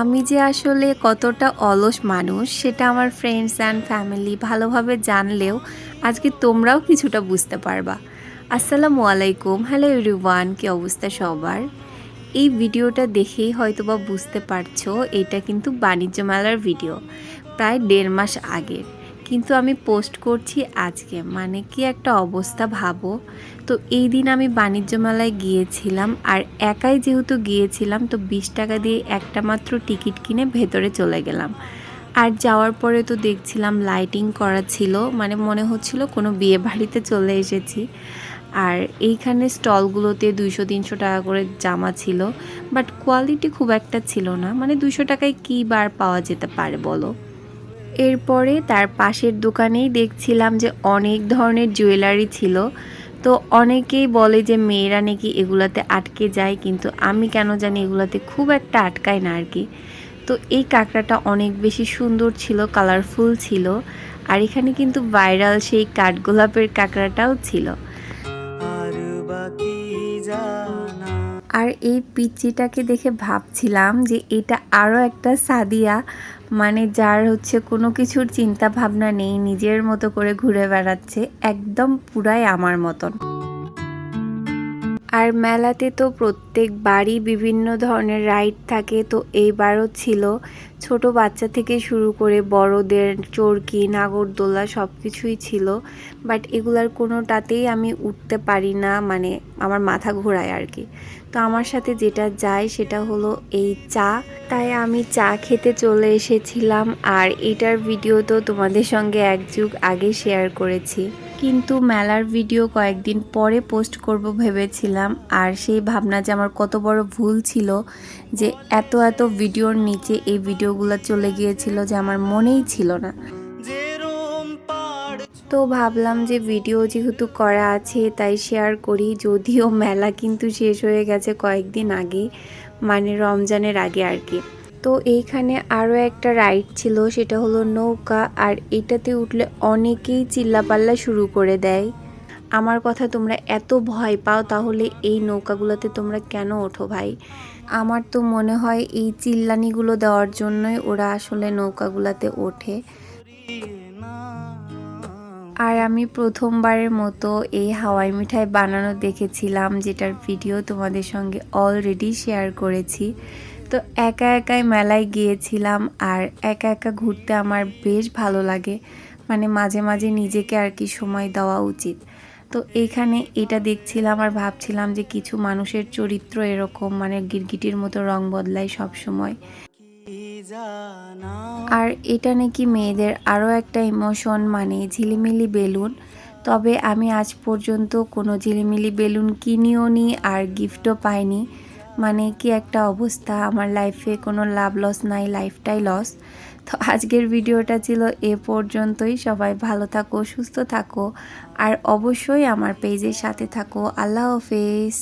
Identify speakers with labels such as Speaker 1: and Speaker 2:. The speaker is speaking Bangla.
Speaker 1: আমি যে আসলে কতটা অলস মানুষ, সেটা আমার ফ্রেন্ডস অ্যান্ড ফ্যামিলি ভালোভাবে জানলেও আজকে তোমরাও কিছুটা বুঝতে পারবা। আসসালামু আলাইকুম হ্যালো এভরিওয়ান কি অবস্থা সবার? এই ভিডিওটা দেখেই হয়তো বা বুঝতে পারছ, এটা কিন্তু বাণিজ্য মেলার ভিডিও, প্রায় দেড় মাস আগের কিন্তু আমি পোস্ট করছি আজকে। মানে কি একটা অবস্থা ভাবো? তো এই দিন আমি বাণিজ্য মেলায় গিয়েছিলাম আর একাই যেহেতু গিয়েছিলাম, তো বিশ টাকা দিয়ে একটা মাত্র টিকিট কিনে ভেতরে চলে গেলাম। আর যাওয়ার পরে তো দেখছিলাম লাইটিং করা ছিল মানে মনে হচ্ছিল কোনো বিয়ে বাড়িতে চলে এসেছি। আর এইখানে স্টলগুলোতে দুইশো, তিনশো টাকা করে জামা ছিল বাট কোয়ালিটি খুব একটা ছিল না। মানে দুইশো টাকায় কী বার পাওয়া যেতে পারে বলো? এরপরে তার পাশের দোকানেই দেখছিলাম যে অনেক ধরনের জুয়েলারি ছিল। তো অনেকেই বলে যে মেয়েরা নাকি এগুলাতে আটকে যায় কিন্তু আমি কেন জানি এগুলাতে খুব একটা আটকায় না আর কি। তো এই কাঁকড়াটা অনেক বেশি সুন্দর ছিল কালারফুল ছিল আর এখানে কিন্তু ভাইরাল সেই কাঠগোলাপের কাঁকড়াটাও ছিল।
Speaker 2: আর
Speaker 1: এই পিচ্চিটাকে দেখে ভাবছিলাম যে এটা আরও একটা সাদিয়া মানে যার হচ্ছে কোনো কিছুর চিন্তা ভাবনা নেই, নিজের মতো করে ঘুরে বেড়াচ্ছে, একদম পুরাই আমার মতন। আর মেলাতে তো প্রত্যেকবারই বিভিন্ন ধরনের রাইড থাকে, তো এইবারও ছিল। ছোট বাচ্চা থেকে শুরু করে বড়দের, চরকি, নাগরদোলা সব কিছুই ছিল। বাট এগুলার কোনোটাতেই আমি উঠতে পারি না মানে আমার মাথা ঘোরায় আর কি। তো আমার সাথে যেটা যায় সেটা হলো এই চা। তাই আমি চা খেতে চলে এসেছিলাম আর এটার ভিডিও তো তোমাদের সঙ্গে এক যুগ আগে শেয়ার করেছি। কিন্তু মেলার ভিডিও কয়েকদিন পরে পোস্ট করব ভেবেছিলাম আর সেই ভাবনা যে আমার কত বড় ভুল ছিল যে এত এত ভিডিওর নিচে এই ভিডিওগুলো চলে গিয়েছিল যে আমার মনেই ছিল না। তো ভাবলাম যে ভিডিও যেহেতু করা আছে, তাই শেয়ার করি। যদিও মেলা কিন্তু শেষ হয়ে গেছে কয়েকদিন আগে মানে রমজানের আগে আর কি। তো এইখানে আরও একটা রাইড ছিল, সেটা হলো নৌকা, আর এটাতে উঠলে অনেকেই চিল্লাপাল্লা শুরু করে দেয়। আমার কথা তোমরা এত ভয় পাও, তাহলে এই নৌকাগুলোতে তোমরা কেন ওঠো ভাই? আমার তো মনে হয় এই চিল্লানিগুলো দেওয়ার জন্যই ওরা আসলে নৌকাগুলোতে ওঠে। আর আমি প্রথমবারের মতো এই হাওয়াই মিঠাই বানানো দেখেছিলাম, যেটার ভিডিও তোমাদের সঙ্গে অলরেডি শেয়ার করেছি। তো একা একাই মেলায় গিয়েছিলাম আর একা একা ঘুরতে আমার বেশ ভালো লাগে। মানে মাঝে মাঝে নিজেকে আর কি সময় দেওয়া উচিত। তো এইখানে এটা দেখছিলাম আর ভাবছিলাম যে কিছু মানুষের চরিত্র এরকম মানে গিরগিটির মতো রং বদলায় সব সময় আর এটা নাকি মেয়েদের আরও একটা ইমোশন মানে ঝিলিমিলি বেলুন। তবে আমি আজ পর্যন্ত কোনো ঝিলিমিলি বেলুন কিনিও নি আর গিফটও পাইনি। মানে কি একটা অবস্থা, আমার লাইফে কোনো লাভ লস নাই লাইফটাই লস তো আজকের ভিডিওটা ছিল এ পর্যন্তই। সবাই ভালো থাকো, সুস্থ থাকো। আর অবশ্যই আমার পেজের সাথে থাকো। আল্লাহ হাফেজ।